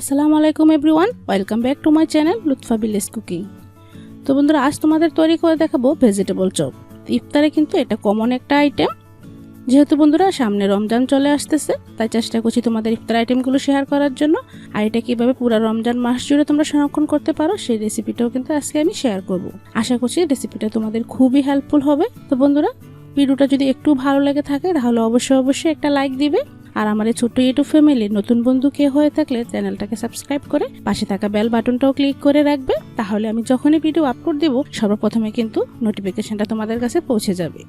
আসসালামু আলাইকুম everyone, welcome back to my channel Lutfa village cooking. তো বন্ধুরা, আজ তোমাদের তৈরি করে দেখাবো ভেজিটেবল চপ। ইফতারে কিন্তু এটা কমন একটা আইটেম যেহেতু বন্ধুরা, সামনে রমজান চলে আসতেছে, তাই চেষ্টা করছি তোমাদের ইফতার আইটেমগুলো শেয়ার করার জন্য। আর এটা কীভাবে পুরো রমজান মাস জুড়ে তোমরা সংরক্ষণ করতে পারো, সেই রেসিপিটাও কিন্তু আজকে আমি শেয়ার করব। আশা করছি রেসিপিটা তোমাদের খুবই হেল্পফুল হবে। তো বন্ধুরা, ভিডিওটা যদি একটু ভালো লেগে থাকে, তাহলে অবশ্যই অবশ্যই একটা লাইক দিবে। আর আমার এই ছোট্ট ইউটিউব ফ্যামিলির নতুন বন্ধু কে হয়ে থাকলে চ্যানেলটাকে সাবস্ক্রাইব করে পাশে থাকা বেল বাটনটাও ক্লিক করে রাখবে। তাহলে আমি যখনই ভিডিও আপলোড দেব, সর্বপ্রথমে কিন্তু নোটিফিকেশনটা তোমাদের কাছে পৌঁছে যাবে।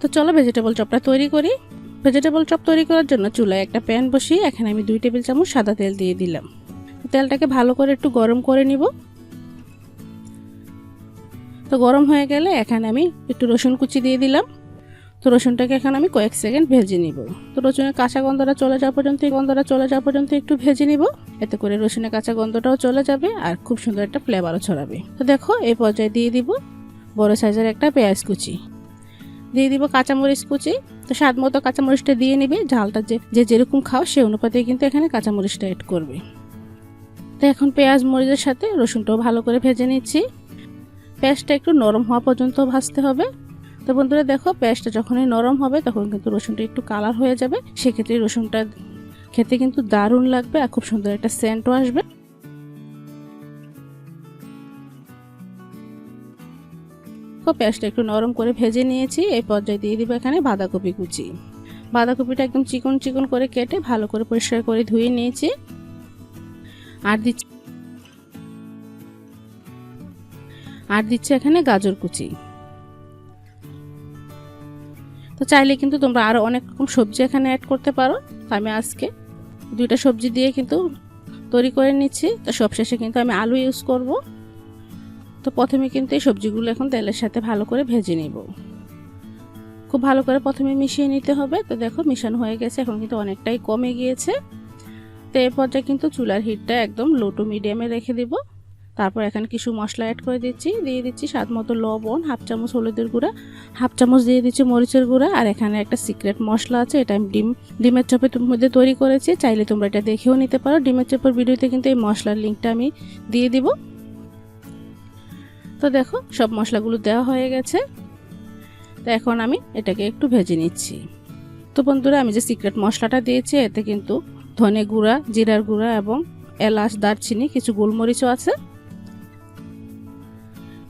তো চলো ভেজিটেবল চপটা তৈরি করি। ভেজিটেবল চপ তৈরি করার জন্য চুলায় একটা প্যান বসিয়ে এখানে আমি দুই টেবিল চামচ সাদা তেল দিয়ে দিলাম। তেলটাকে ভালো করে একটু গরম করে নিব। তো গরম হয়ে গেলে এখানে আমি একটু রসুন কুচি দিয়ে দিলাম। তো রসুনটাকে এখন আমি কয়েক সেকেন্ড ভেজে নিব। তো রসুনের কাঁচা গন্ধটা চলে যাওয়া পর্যন্ত গন্ধটা চলে যাওয়া পর্যন্ত একটু ভেজে নিব। এতে করে রসুনের কাঁচা গন্ধটাও চলে যাবে আর খুব সুন্দর একটা ফ্লেভারও ছড়াবে। তো দেখো এই পর্যায়ে দিয়ে দিব বড় সাইজের একটা পেঁয়াজ কুচি। দিয়ে দিব কাঁচামরিচ কুচি। তো স্বাদ মতো কাঁচামরিচটা দিয়ে নিবে। ঝালটা যে যে যেরকম খাও সে অনুপাতে কিন্তু এখানে কাঁচামরিচটা অ্যাড করবে। তো এখন পেঁয়াজ মরিচের সাথে রসুনটাও ভালো করে ভেজে নিচ্ছি। পেঁয়াজটা একটু নরম হওয়া পর্যন্ত ভাজতে হবে। তো বন্ধুরা দেখো, পেঁয়াজটা যখনই নরম হবে, তখন কিন্তু রসুনটা একটু কালার হয়ে যাবে। সেক্ষেত্রে রসুনটা খেতে কিন্তু দারুণ লাগবে আর খুব সুন্দর একটা সেন্টও আসবে। পেঁয়াজটা একটু নরম করে ভেজে নিয়েছি, এই পর্যায়ে দিয়ে দিব এখানে বাঁধাকপি কুচি। বাঁধাকপিটা একদম চিকন চিকন করে কেটে ভালো করে পরিষ্কার করে ধুয়ে নিয়েছি। আর দিচ্ছি আর দিচ্ছে এখানে গাজর কুচি। তো চাইলে কিন্তু তোমরা আরও অনেক রকম সবজি এখানে অ্যাড করতে পারো। আমি আজকে দুইটা সবজি দিয়ে কিন্তু তৈরি করে নিচ্ছি। তো সবশেষে কিন্তু আমি আলু ইউজ করব। তো প্রথমে কিন্তু এই সবজিগুলো এখন তেলের সাথে ভালো করে ভেজে নিব। খুব ভালো করে প্রথমে মিশিয়ে নিতে হবে। তো দেখো মিশানো হয়ে গেছে, এখন কিন্তু অনেকটাই কমে গিয়েছে। তো পর্যায়ে কিন্তু চুলার হিটটা একদম লো টু মিডিয়ামে রেখে দিব। তারপর এখানে কিছু মশলা অ্যাড করে দিচ্ছি। দিয়ে দিচ্ছি স্বাদ মতো লবণ, হাফ চামচ হলুদের গুঁড়া, হাফ চামচ দিয়ে দিচ্ছি মরিচের গুঁড়া। আর এখানে একটা সিক্রেট মশলা আছে, এটা আমি ডিম, ডিমের চপের মধ্যে তৈরি করেছি। চাইলে তোমরা এটা দেখেও নিতে পারো। ডিমের চপের ভিডিওতে কিন্তু এই মশলার লিঙ্কটা আমি দিয়ে দিব। তো দেখো, সব মশলাগুলো দেওয়া হয়ে গেছে। তো এখন আমি এটাকে একটু ভেজে নিচ্ছি। তো বন্ধুরা, আমি যে সিক্রেট মশলাটা দিয়েছি, এতে কিন্তু ধনে গুঁড়া, জিরার গুঁড়া এবং এলাচ, দারচিনি, কিছু গোলমরিচও আছে।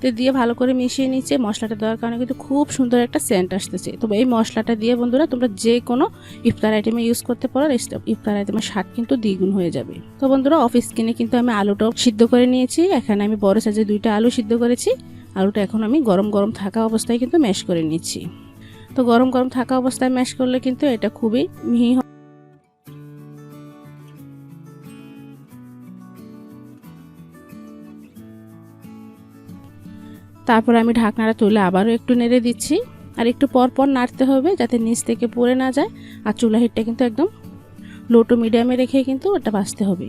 তো দিয়ে ভালো করে মিশিয়ে নিচ্ছে, মশলাটা দেওয়ার কারণে কিন্তু খুব সুন্দর একটা সেন্ট আসতেছে। তবে এই মশলাটা দিয়ে বন্ধুরা, তোমরা যে কোনো ইফতার আইটেমে ইউজ করতে পারো ইফতার আইটেমের স্বাদ কিন্তু দ্বিগুণ হয়ে যাবে। তো বন্ধুরা অফিস কিনে কিন্তু আমি আলুটাও সিদ্ধ করে নিয়েছি। এখানে আমি বড় সাইজে দুইটা আলু সিদ্ধ করেছি। আলুটা এখন আমি গরম গরম থাকা অবস্থায় কিন্তু ম্যাশ করে নিচ্ছি। তো গরম গরম থাকা অবস্থায় ম্যাশ করলে কিন্তু এটা খুবই মিহি তারপর আমি ঢাকনাটা তুলে আবারও একটু নেড়ে দিচ্ছি। আর একটু পর পর নাড়তে হবে যাতে নিচ থেকে পড়ে না যায়। আর চুলা হিটটা কিন্তু একদম লো টু মিডিয়ামে রেখে কিন্তু ওটা বাঁচতে হবে।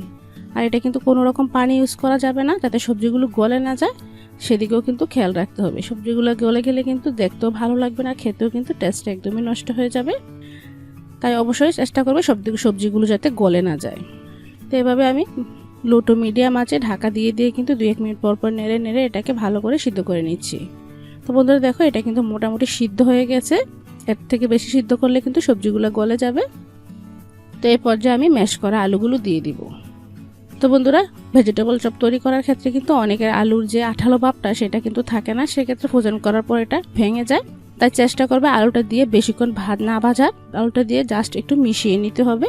আর এটা কিন্তু কোনো রকম পানি ইউজ করা যাবে না, যাতে সবজিগুলো গলে না যায়। সেদিকেও কিন্তু খেয়াল রাখতে হবে। সবজিগুলো গলে গেলে কিন্তু দেখতেও ভালো লাগবে না, খেতেও কিন্তু টেস্ট একদমই নষ্ট হয়ে যাবে। তাই অবশ্যই চেষ্টা করবে সব সবজিগুলো যাতে গলে না যায়। তো এভাবে আমি লো টু মিডিয়াম আছে, ঢাকা দিয়ে দিয়ে কিন্তু দু এক মিনিট পর পর নেড়ে নেড়ে এটাকে ভালো করে সিদ্ধ করে নিচ্ছি। তো বন্ধুরা দেখো, এটা কিন্তু মোটামুটি সিদ্ধ হয়ে গেছে। এর থেকে বেশি সিদ্ধ করলে কিন্তু সবজিগুলো গলে যাবে। তো এই পর্যায়ে আমি ম্যাশ করা আলুগুলো দিয়ে দিব। তো বন্ধুরা ভেজিটেবল চপ তৈরি করার ক্ষেত্রে কিন্তু অনেকের আলুর যে আঠালো ভাবটা সেটা কিন্তু থাকে না। সেক্ষেত্রে ফোজন করার পর এটা ভেঙে যায়। তাই চেষ্টা করবে আলুটা দিয়ে বেশিক্ষণ ভাত না ভাজা আলুটা দিয়ে জাস্ট একটু মিশিয়ে নিতে হবে।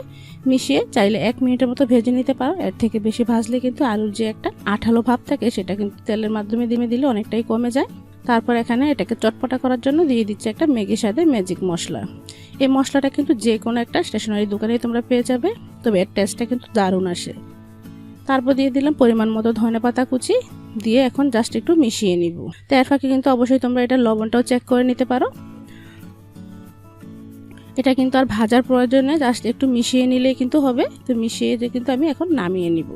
মিশিয়ে চাইলে এক মিনিটের মতো ভেজে নিতে পারো। এর থেকে বেশি ভাজলে কিন্তু আলুর যে একটা আঠালো ভাব থাকে সেটা কিন্তু তেলের মাধ্যমে দিমে দিলে অনেকটাই কমে যায়। তারপর এখানে এটাকে চটপটা করার জন্য দিয়ে দিচ্ছে একটা ম্যাগি স্বাদে ম্যাজিক মশলা। এই মশলাটা কিন্তু যে কোনো একটা স্টেশনারি দোকানে তোমরা পেয়ে যাবে, তবে এর টেস্টটা কিন্তু দারুণ আসে। তারপর দিয়ে দিলাম পরিমাণ মতো ধনে পাতা কুচি। দিয়ে এখন জাস্ট একটু মিশিয়ে নিব। তো এর ফাঁকে কিন্তু অবশ্যই তোমরা এটা লবণটাও চেক করে নিতে পারো। এটা কিন্তু আর ভাজার প্রয়োজনে জাস্ট একটু মিশিয়ে নিলেই কিন্তু হবে। তো মিশিয়ে যে কিন্তু আমি এখন নামিয়ে নিব।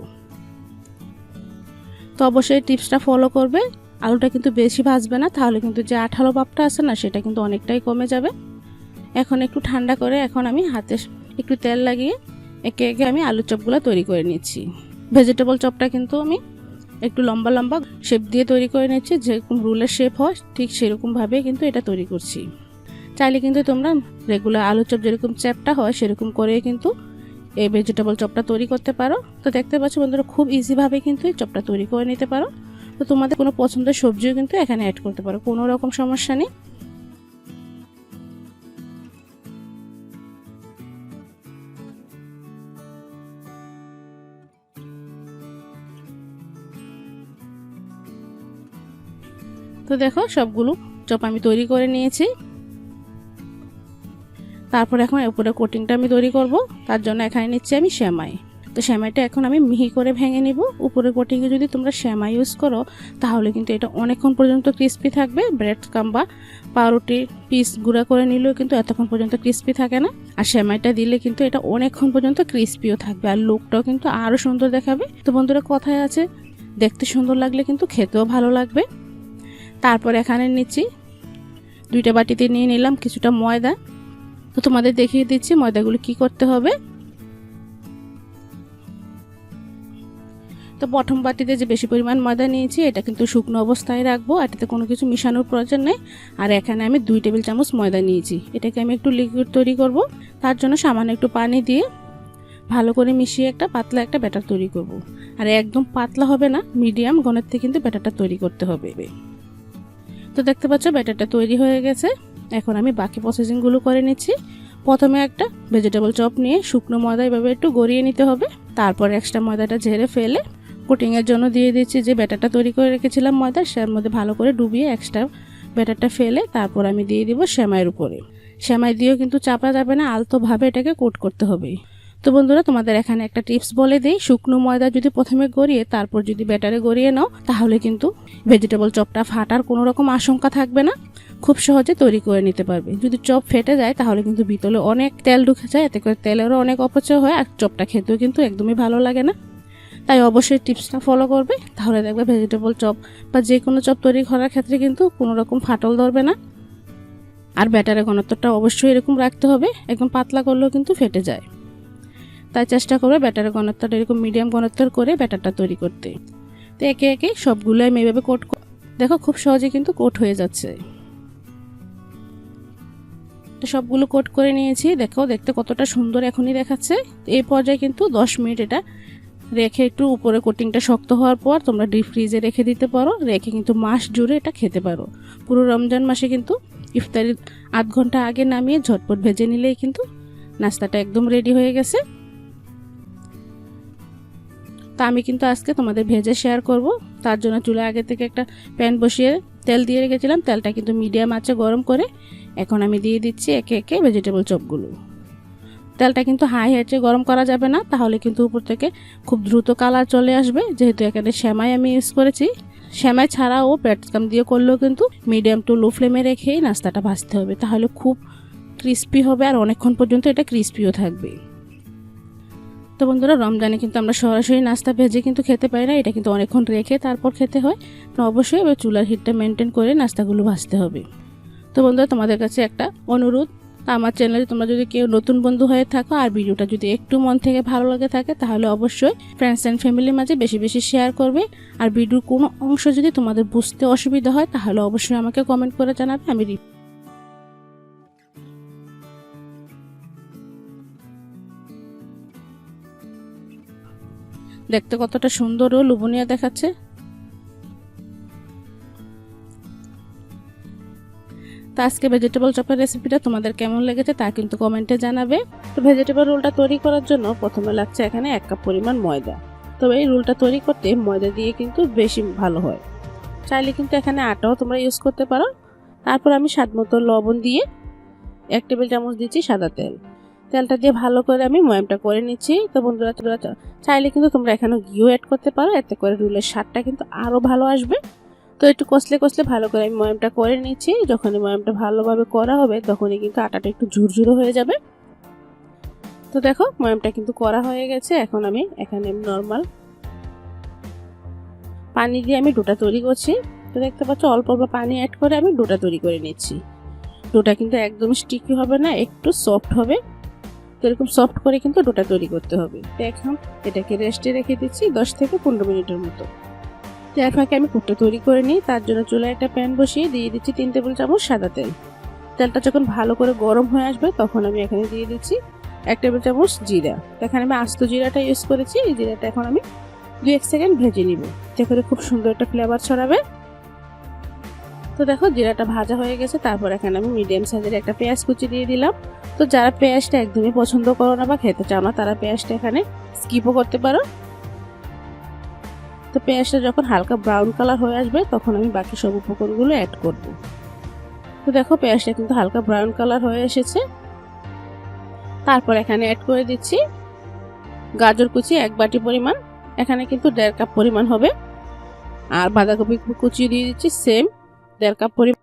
তো অবশ্যই টিপসটা ফলো করবে। আলুটা কিন্তু বেশি ভাজবে না, তাহলে কিন্তু যে আঠালো ভাবটা আছে না, সেটা কিন্তু অনেকটাই কমে যাবে। এখন একটু ঠান্ডা করে এখন আমি হাতে একটু তেল লাগিয়ে একে একে আমি আলুর চপগুলো তৈরি করে নিচ্ছি। ভেজিটেবল চপটা কিন্তু আমি একটু লম্বা লম্বা শেপ দিয়ে তৈরি করে নিচ্ছি যেরকম রুলের শেপ হয়, ঠিক সেরকমভাবে কিন্তু এটা তৈরি করছি। চাইলে কিন্তু তোমরা রেগুলার আলু চপ যেরকম চ্যাপটা হয়, সেরকম করে কিন্তু এই ভেজিটেবল চপটা তৈরি করতে পারো। তো দেখতে পাচ্ছ বন্ধুরা, খুব ইজিভাবে কিন্তু এই চপটা তৈরি করে নিতে পারো। তো তোমাদের কোনো পছন্দের সবজিও কিন্তু এখানে অ্যাড করতে পারো, কোনো রকম সমস্যা নেই। তো দেখো সবগুলো চপ আমি তৈরি করে নিয়েছি। তারপর এখন উপরে কোটিংটা আমি তৈরি করব। তার জন্য এখানে নিচ্ছি আমি শ্যামাই তো শ্যামাইটা এখন আমি মিহি করে ভেঙে নিব। উপরে কোটিংয়ে যদি তোমরা শ্যামাই ইউজ করো, তাহলে কিন্তু এটা অনেকক্ষণ পর্যন্ত ক্রিস্পি থাকবে। ব্রেড কাম বা পাউরুটির পিস গুঁড়া করে নিলেও কিন্তু এতক্ষণ পর্যন্ত ক্রিস্পি থাকে না। আর শ্যামাইটা দিলে কিন্তু এটা অনেকক্ষণ পর্যন্ত ক্রিস্পিও থাকবে। আর লুকটাও কিন্তু আরও সুন্দর দেখাবে। তো বন্ধুরা, কথায় আছে, দেখতে সুন্দর লাগলে কিন্তু খেতেও ভালো লাগবে। তারপর এখানে নিচ্ছি দুইটা বাটিতে নিয়ে নিলাম কিছুটা ময়দা। তো তোমাদের দেখিয়ে দিচ্ছি ময়দাগুলো কি করতে হবে। তো প্রথম বাটিতে যে বেশি পরিমাণ ময়দা নিয়েছি, এটা কিন্তু শুকনো অবস্থায় রাখব এটাতে কোনো কিছু মিশানোর প্রয়োজন নেই। আর এখানে আমি দুই টেবিল চামচ ময়দা নিয়েছি। এটাকে আমি একটু লিকুইড তৈরি করব। তার জন্য সামান্য একটু পানি দিয়ে ভালো করে মিশিয়ে একটা পাতলা একটা ব্যাটার তৈরি করব। আর একদম পাতলা হবে না, মিডিয়াম ঘনত্বে কিন্তু ব্যাটারটা তৈরি করতে হবে। তো দেখতে পাচ্ছ ব্যাটারটা তৈরি হয়ে গেছে। এখন আমি বাকি প্রসেসিংগুলো করে নিচ্ছি। প্রথমে একটা ভেজিটেবল চপ নিয়ে শুকনো ময়দা এভাবে একটু গড়িয়ে নিতে হবে। তারপর এক্সট্রা ময়দাটা ঝেড়ে ফেলে কোটিংয়ের জন্য দিয়ে দিচ্ছি যে ব্যাটারটা তৈরি করে রেখেছিলাম ময়দা সের মধ্যে ভালো করে ডুবিয়ে এক্সট্রা ব্যাটারটা ফেলে তারপর আমি দিয়ে দিব শ্যামাইয়ের উপরে। শ্যামাই দিয়েও কিন্তু চাপা যাবে না, আলতোভাবে এটাকে কোট করতে হবে তো বন্ধুরা, তোমাদের এখানে একটা টিপস বলে দিই, শুকনো ময়দা যদি প্রথমে গড়িয়ে, তারপর যদি ব্যাটারে গড়িয়ে নাও, তাহলে কিন্তু ভেজিটেবল চপটা ফাটার কোনো রকম আশঙ্কা থাকবে না। খুব সহজে তৈরি করে নিতে পারবে। যদি চপ ফেটে যায়, তাহলে কিন্তু ভিতরে অনেক তেল ঢুকে যায়, এতে করে তেলেরও অনেক অপচয় হয়, আর চপটা খেতেও কিন্তু একদমই ভালো লাগে না। তাই অবশ্যই টিপসটা ফলো করবে, তাহলে দেখবে ভেজিটেবল চপ বা যে কোনো চপ তৈরি করার ক্ষেত্রে কিন্তু কোনো রকম ফাটল ধরবে না। আর ব্যাটারের ঘনত্বটা অবশ্যই এরকম রাখতে হবে, একদম পাতলা করলেও কিন্তু ফেটে যায়। তাই চেষ্টা করবে ব্যাটারের ঘনত্বটা, এরকম মিডিয়াম ঘনত্বর করে ব্যাটারটা তৈরি করতে। তো একে একে সবগুলো আমি এভাবে কোট দেখো খুব সহজে কিন্তু কোট হয়ে যাচ্ছে। তো সবগুলো কোট করে নিয়েছি, দেখো, দেখতে কতটা সুন্দর এখনই দেখাচ্ছে। এই পর্যায়ে কিন্তু দশ মিনিট এটা রেখে একটু উপরে কোটিংটা শক্ত হওয়ার পর তোমরা ডিপ ফ্রিজে রেখে দিতে পারো, রেখে কিন্তু মাস জুড়ে এটা খেতে পারো। পুরো রমজান মাসে কিন্তু ইফতারির আধ ঘণ্টা আগে নামিয়ে ঝটপট ভেজে নিলেই কিন্তু নাস্তাটা একদম রেডি হয়ে গেছে। তা আমি কিন্তু আজকে তোমাদের ভেজে শেয়ার করব। তার জন্য চুলে আগে থেকে একটা প্যান বসিয়ে তেল দিয়ে রেখেছিলাম। তেলটা কিন্তু মিডিয়াম আছে গরম করে এখন আমি দিয়ে দিচ্ছি একে একে ভেজিটেবল চপগুলো। তেলটা কিন্তু হাই হাইটে গরম করা যাবে না, তাহলে কিন্তু উপর থেকে খুব দ্রুত কালার চলে আসবে। যেহেতু এখানে শ্যামাই আমি ইউজ করেছি। শ্যামাই ছাড়াও পেটকাম দিয়ে করলেও কিন্তু মিডিয়াম টু লো ফ্লেমে রেখেই নাস্তাটা ভাজতে হবে। তাহলে খুব ক্রিস্পি হবে আর অনেকক্ষণ পর্যন্ত এটা ক্রিস্পিও থাকবে। তো বন্ধুরা, রমজানে কিন্তু আমরা সরাসরি নাস্তা ভেজে কিন্তু খেতে পারি না, এটা কিন্তু অনেকক্ষণ রেখে তারপর খেতে হয়। তো অবশ্যই এবার চুলার হিটটা মেনটেন করে নাস্তাগুলো ভাজতে হবে। তো বন্ধুরা, তোমাদের কাছে একটা অনুরোধ, আমার চ্যানেলে তোমরা যদি কেউ নতুন বন্ধু হয়ে থাকো আর ভিডিওটা যদি একটু মন থেকে ভালো লাগে থাকে, তাহলে অবশ্যই ফ্রেন্ডস অ্যান্ড ফ্যামিলির মাঝে বেশি বেশি শেয়ার করবে। আর ভিডিওর কোনো অংশ যদি তোমাদের বুঝতে অসুবিধা হয়, তাহলে অবশ্যই আমাকে কমেন্ট করে জানাবে, আমি দেখতে কতটা সুন্দর ও লোভনীয় দেখাচ্ছে। তো আজকে ভেজিটেবল চপের রেসিপিটা তোমাদের কেমন লেগেছে তা কিন্তু কমেন্টে জানাবে। তো ভেজিটেবল রোলটা তৈরি করার জন্য প্রথমে লাগছে এখানে এক কাপ পরিমাণ ময়দা। তবে এই রোলটা তৈরি করতে ময়দা দিয়ে কিন্তু বেশি ভালো হয়। চাইলে কিন্তু এখানে আটাও তোমরা ইউজ করতে পারো। তারপর আমি স্বাদ মতো লবণ দিয়ে এক টেবিল চামচ দিচ্ছি সাদা তেল। তেলটা দিয়ে ভালো করে আমি ময়ামটা করে নিচ্ছি। তো বন্ধুরা, তোমরা চাইলে কিন্তু তোমরা এখানে ঘিও অ্যাড করতে পারো। এতে করে রুলের স্বাদটা কিন্তু আরও ভালো আসবে। তো একটু কষলে কষলে ভালো করে আমি ময়ামটা করে নিচ্ছি। যখনই ময়ামটা ভালোভাবে করা হবে, তখনই কিন্তু আটাটা একটু ঝুরঝুরো হয়ে যাবে। তো দেখো, ময়ামটা কিন্তু করা হয়ে গেছে। এখন আমি এখানে নর্মাল পানি দিয়ে আমি ডোটা তৈরি করছি। তো দেখতে পাচ্ছ, অল্প অল্প পানি অ্যাড করে আমি ডোটা তৈরি করে নিচ্ছি। ডোটা কিন্তু একদম স্টিকি হবে না, একটু সফট হবে। তো এরকম সফট করে কিন্তু ডোটা তৈরি করতে হবে। তো এখন এটাকে রেস্টে রেখে দিচ্ছি দশ থেকে পনেরো মিনিটের মতো। তো এর আমি পুরটা তৈরি করে নিই, তার জন্য চুলায় একটা প্যান বসিয়ে দিয়ে দিচ্ছি তিন টেবিল চামচ সাদা তেল। তেলটা যখন ভালো করে গরম হয়ে আসবে, তখন আমি এখানে দিয়ে দিচ্ছি এক টেবিল চামচ জিরা। এখানে আমি আস্ত জিরাটা ইউজ করেছি, এই জিরাটা এখন আমি দু এক সেকেন্ড ভেজে নিব। এতে করে খুব সুন্দর একটা ফ্লেভার ছড়াবে। তো দেখো জিরাটা ভাজা হয়ে গেছে, তারপর এখানে আমি মিডিয়াম সাইজের একটা পেঁয়াজ কুচি দিয়ে দিলাম। তো যারা পেঁয়াজটা একদমই পছন্দ করো না বা খেতে চাও না, তারা পেঁয়াজটা এখানে স্কিপও করতে পারো। তো পেঁয়াজটা যখন হালকা ব্রাউন কালার হয়ে আসবে, তখন আমি বাকি সব উপকরণগুলো অ্যাড করব। তো দেখো পেঁয়াজটা কিন্তু হালকা ব্রাউন কালার হয়ে এসেছে। তারপর এখানে অ্যাড করে দিচ্ছি গাজর কুচি এক বাটি পরিমাণ। এখানে কিন্তু দেড় কাপ পরিমাণ হবে। আর বাঁধাকপি কুচি দিয়ে দিচ্ছি সেম দেড় কাপ পরিমাণ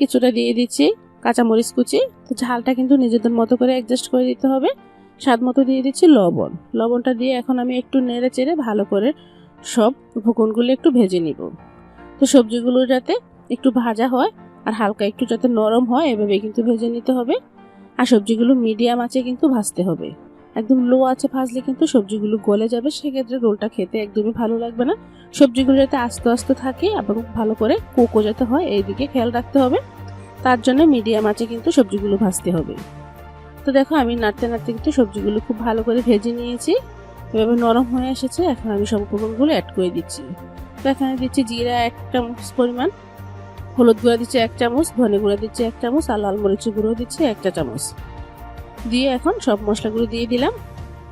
কিছুটা দিয়ে দিচ্ছি কাঁচামরিচ কুচি। তো ঝালটা কিন্তু নিজেদের মতো করে অ্যাডজাস্ট করে দিতে হবে। স্বাদ মতো দিয়ে দিচ্ছি লবণ। লবণটা দিয়ে এখন আমি একটু নেড়ে চেড়ে ভালো করে সব উপকরণগুলো একটু ভেজে নিব। তো সবজিগুলো যাতে একটু ভাজা হয় আর হালকা একটু যাতে নরম হয় এভাবে কিন্তু ভেজে নিতে হবে। আর সবজিগুলো মিডিয়াম আছে কিন্তু ভাজতে হবে। একদম লো আছে ভাজলে কিন্তু সবজিগুলো গলে যাবে। সেক্ষেত্রে রোলটা খেতে একদমই ভালো লাগবে না। সবজিগুলো যাতে আস্তে আস্তে থাকে এবং ভালো করে কোকো যাতে হয় এই দিকে খেয়াল রাখতে হবে। তার জন্য মিডিয়াম আছে কিন্তু সবজিগুলো ভাজতে হবে। তো দেখো, আমি নাড়তে নাড়তে কিন্তু সবজিগুলো খুব ভালো করে ভেজে নিয়েছি। এভাবে নরম হয়ে এসেছে। এখন আমি সব উপকরণগুলো অ্যাড করে দিচ্ছি। তো এখানে দিচ্ছি জিরা এক চামচ পরিমাণ, হলুদ গুঁড়া দিচ্ছি এক চামচ, ধনে গুঁড়া দিচ্ছি এক চামচ, আর লাল মরিচের গুঁড়ো দিচ্ছি একটা চামচ। দিয়ে এখন সব মশলাগুলো দিয়ে দিলাম।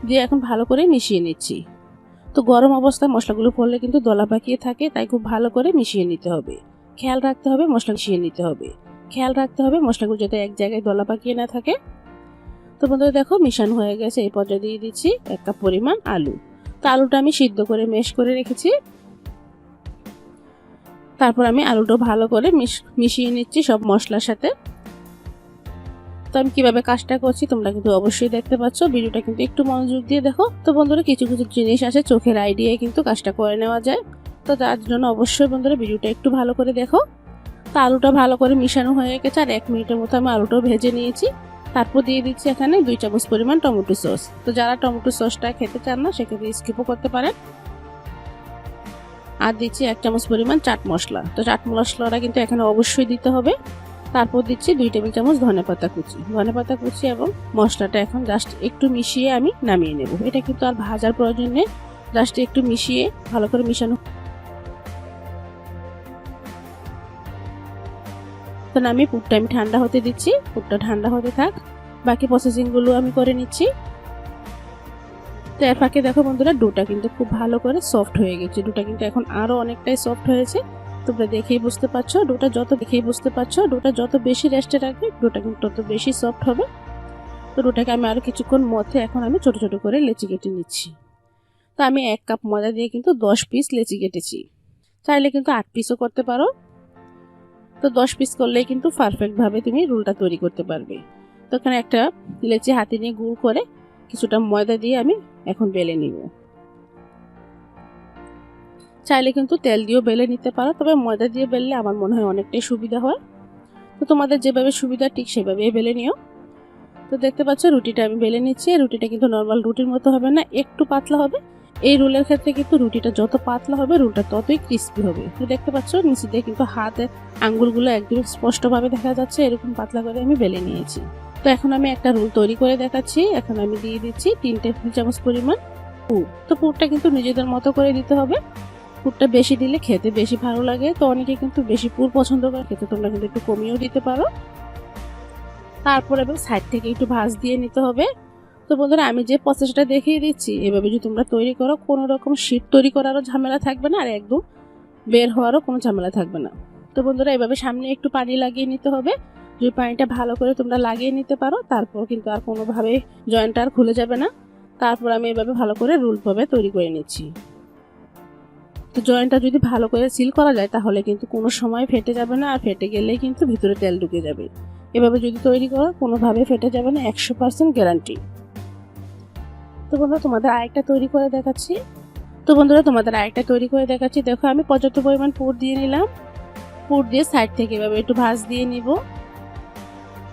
দিয়ে এখন ভালো করে মিশিয়ে নিচ্ছি। তো গরম অবস্থায় মশলাগুলো পড়লে কিন্তু দলা পাকিয়ে থাকে, তাই খুব ভালো করে মিশিয়ে নিতে হবে। খেয়াল রাখতে হবে মশলা মিশিয়ে নিতে হবে। খেয়াল রাখতে হবে মশলাগুলো যাতে এক জায়গায় দলা পাকিয়ে না থাকে। তো বন্ধুরা দেখো মিশানো হয়ে গেছে, এই পর্যায়ে দিয়ে দিচ্ছি এক কাপ পরিমাণ আলু। তো আলুটা আমি সিদ্ধ করে মেশ করে রেখেছি। তারপর আমি আলুটা ভালো করে মিশিয়ে নিচ্ছি সব মশলার সাথে। তো আমি কীভাবে কাজটা করছি, তোমরা কিন্তু অবশ্যই দেখতে পাচ্ছ। ভিডিওটা কিন্তু একটু মনোযোগ দিয়ে দেখো। তো বন্ধুরা, কিছু কিছু জিনিস আছে চোখের আইডিয়ায় কিন্তু কাজটা করে নেওয়া যায়। তো তার জন্য অবশ্যই বন্ধুরা, ভিডিওটা একটু ভালো করে দেখো। তো আলুটা ভালো করে মিশানো হয়ে গেছে, আর এক মিনিটের মতো আমি আলুটাও ভেজে নিয়েছি। তারপর দিয়ে দিচ্ছি এখানে দুই চামচ পরিমাণ টমেটো সস। তো যারা টমেটো সসটা খেতে চান না, সেক্ষেত্রে স্কিপও করতে পারেন। আর দিচ্ছি এক চামচ পরিমাণ চাট মশলা। তো চাট মশলাটা কিন্তু এখানে অবশ্যই দিতে হবে। তারপর দিচ্ছি দুই টেবিল চামচ ধনে পাতা কুচি। ধনে পাতা কুচি এবং মশলাটা এখন জাস্ট একটু মিশিয়ে আমি নামিয়ে নেব। এটা কিন্তু আর ভাজার প্রয়োজন নেই। জাস্ট একটু মিশিয়ে ভালো করে মিশানো। তো আমি পুরটা আমি ঠান্ডা হতে দিচ্ছি। পুরটা ঠান্ডা হতে থাক। বাকি প্রসেসিংগুলো আমি করে নিচ্ছি। তো এর ফাঁকে দেখো বন্ধুরা, ডোটা কিন্তু খুব ভালো করে সফট হয়ে গেছে। ডোটা কিন্তু এখন আরও অনেকটাই সফট হয়েছে। তোমরা দেখেই বুঝতে পারছ, ডোটা যত দেখেই বুঝতে পারছ, ডোটা যত বেশি রেস্টে রাখবে, ডোটা কিন্তু তত বেশি সফট হবে। তো ডোটাকে আমি আরও কিছুক্ষণ মধ্যে এখন আমি ছোট ছোট করে লেচি কেটে নিচ্ছি। তো আমি এক কাপ ময়দা দিয়ে কিন্তু দশ পিস লেচি কেটেছি। চাইলে কিন্তু আট পিসও করতে পারো। তো দশ পিস করলেই কিন্তু পারফেক্টভাবে তুমি রুলটা তৈরি করতে পারবে। তো এখানে একটা লেচি হাতে নিয়ে গুড় করে কিছুটা ময়দা দিয়ে আমি এখন বেলে নিব। চাইলে কিন্তু তেল দিয়েও বেলে নিতে পারো, তবে ময়দা দিয়ে বেললে আমার মনে হয় অনেকটাই সুবিধা হয়। তো তোমাদের যেভাবে সুবিধা, ঠিক সেভাবেই বেলে নিও। তো দেখতে পাচ্ছ, রুটিটা আমি বেলে নিচ্ছি। রুটিটা কিন্তু নর্মাল রুটির মতো হবে না, একটু পাতলা হবে। এই রুলের ক্ষেত্রে কিন্তু রুটিটা যত পাতলা হবে, রুলটা ততই ক্রিস্পি হবে। তো দেখতে পাচ্ছ, নিচে দিয়ে কিন্তু হাতে আঙ্গুলগুলো একদম স্পষ্টভাবে দেখা যাচ্ছে, এরকম পাতলা করে আমি বেলে নিয়েছি। তো এখন আমি একটা রুল তৈরি করে দেখাচ্ছি। এখন আমি দিয়ে দিচ্ছি তিন টেবিল চামচ পরিমাণ পুর। তো পুরটা কিন্তু নিজেদের মতো করে দিতে হবে। পুরটা বেশি দিলে খেতে বেশি ভালো লাগে। তো অনেকে কিন্তু বেশি পুর পছন্দ করে, খেতে তোমরা কিন্তু একটু কমিয়েও দিতে পারো। তারপর এবং সাইড থেকে একটু ভাজ দিয়ে নিতে হবে। তো বন্ধুরা, আমি যে প্রসেসটা দেখিয়ে দিচ্ছি, এভাবে যদি তোমরা তৈরি করো, কোনো রকম শীত তৈরি করারও ঝামেলা থাকবে না, আর একদম বের হওয়ারও কোনো ঝামেলা থাকবে না। তো বন্ধুরা, এভাবে সামনে একটু পানি লাগিয়ে নিতে হবে। যদি পানিটা ভালো করে তোমরা লাগিয়ে নিতে পারো, তারপর কিন্তু আর কোনোভাবে জয়েন্টটা আর খুলে যাবে না। তারপর আমি এভাবে ভালো করে রুলভাবে তৈরি করে নিচ্ছি। তো জয়েন্টটা যদি ভালো করে সিল করা যায়, তাহলে কিন্তু কোনো সময় ফেটে যাবে না, আর ফেটে গেলেই কিন্তু ভিতরে তেল ঢুকে যাবে। এভাবে যদি তৈরি করো, কোনোভাবে ফেটে যাবে না, একশো পার্সেন্ট গ্যারান্টি তো বন্ধুরা, তোমাদের আরেকটা তৈরি করে দেখাচ্ছি। তো বন্ধুরা, তোমাদের আরেকটা তৈরি করে দেখাচ্ছি। দেখো, আমি পর্যাপ্ত পরিমাণ পুর দিয়ে নিলাম। পুর দিয়ে সাইড থেকে এভাবে একটু ভাঁজ দিয়ে নিব।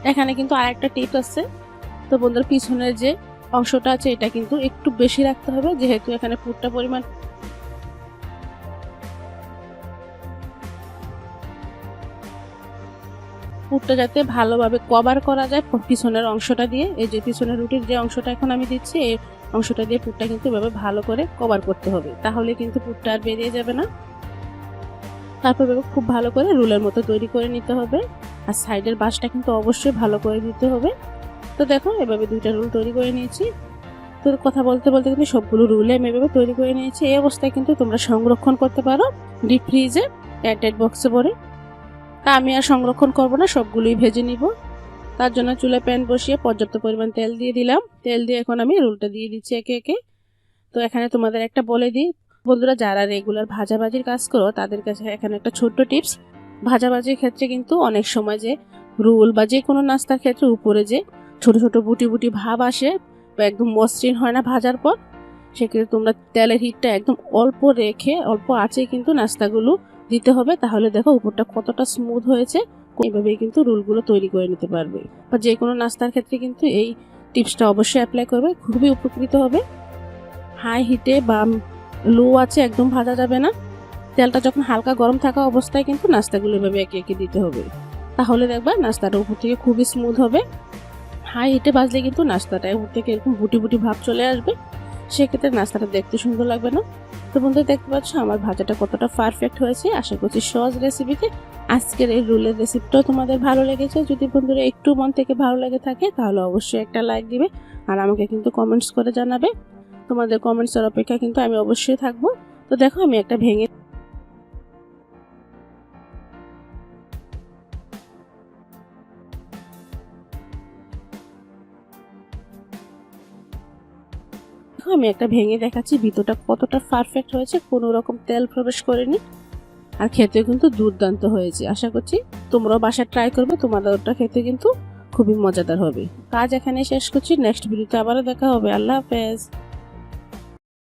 এখানে কিন্তু আরেকটা টিপ আছে। তো বন্ধুরা, পিছনের যে অংশটা আছে, এটা কিন্তু একটু বেশি রাখতে হবে, যেহেতু এখানে পুরটা পরিমাণ পুরটা যাতে ভালোভাবে কভার করা যায় পিছনের অংশটা দিয়ে। এই যে পিছনের রুটির যে অংশটা এখন আমি দিচ্ছি, এই অংশটা দিয়ে পুরটা কিন্তু এভাবে ভালো করে কভার করতে হবে। তাহলে কিন্তু পুরটা আর বেরিয়ে যাবে না। তারপর এভাবে খুব ভালো করে রুলের মতো তৈরি করে নিতে হবে। আর সাইডের বাসটা কিন্তু অবশ্যই ভালো করে দিতে হবে। তো দেখো, এভাবে দুইটা রুল তৈরি করে নিয়েছি। তো কথা বলতে বলতে কিন্তু সবগুলো রুলে আমি এভাবে তৈরি করে নিয়েছি। এই অবস্থায় কিন্তু তোমরা সংরক্ষণ করতে পারো। ডিপ ফ্রিজে এয়ারটাইট বক্সে ভরে। তা আমি আর সংরক্ষণ করব না, সবগুলোই ভেজে নিব। তার জন্য চুলে প্যান বসিয়ে পর্যাপ্ত পরিমাণ তেল দিয়ে দিলাম। তেল দিয়ে এখন আমি রুলটা দিয়ে দিচ্ছি একে একে। তো এখানে তোমাদের একটা বলে দিই, বন্ধুরা যারা রেগুলার ভাজাভাজির কাজ করো, তাদের কাছে এখানে একটা ছোট্ট টিপস। ভাজাভাজির ক্ষেত্রে কিন্তু অনেক সময় যে রুল বা যে কোনো নাস্তার ক্ষেত্রে উপরে যে ছোট ছোট বুটি বুটি ভাব আসে বা একদম মসৃণ হয় না ভাজার পর, সেক্ষেত্রে তোমরা তেলের হিটটা একদম অল্প রেখে, অল্প আছে কিন্তু নাস্তাগুলো দিতে হবে, তাহলে দেখো উপরটা কতটা স্মুথ হয়েছে। এইভাবেই কিন্তু রুলগুলো তৈরি করে নিতে পারবে। বা যে কোনো নাস্তার ক্ষেত্রে কিন্তু এই টিপসটা অবশ্যই অ্যাপ্লাই করবে, খুবই উপকৃত হবে। হাই হিটে বা লো আছে, একদম ভাজা যাবে না। তেলটা যখন হালকা গরম থাকা অবস্থায় কিন্তু নাস্তাগুলো এভাবে একে একে দিতে হবে। তাহলে দেখবা নাস্তাটা উপর থেকে খুবই স্মুথ হবে। হাই হিটে বাজলে কিন্তু নাস্তাটা উপর থেকে এরকম বুটি বুটি ভাব চলে আসবে। সেক্ষেত্রে নাস্তাটা দেখতে সুন্দর লাগবে না? তো বন্ধুরা, দেখতে পাচ্ছ আমার ভাজাটা কতটা পারফেক্ট হয়েছে। আশা করছি সহজ রেসিপিতে আজকের এই রুলের রেসিপিটাও তোমাদের ভালো লেগেছে। যদি বন্ধুরা একটু মন থেকে ভালো লেগে থাকে, তাহলে অবশ্যই একটা লাইক দিবে আর আমাকে কিন্তু কমেন্টস করে জানাবে। তোমাদের কমেন্টসের অপেক্ষা কিন্তু আমি অবশ্যই থাকব। তো দেখো, আমি একটা ভেঙে আমি একটা ভেঙে দেখাচ্ছি, ভিতরটা কতটা পারফেক্ট হয়েছে, কোনো রকম তেল প্রবেশ করেনি। আর খেতে কিন্তু দুর্দান্ত হয়েছে, আশা করছি তোমরাও বাসায় ট্রাই করবে তোমাদের ওটা খেতে কিন্তু খুবই মজাদার হবে। কাজ এখানে শেষ করছি নেক্সট ভিডিওতে আবারও দেখা হবে, আল্লাহ হাফেজ।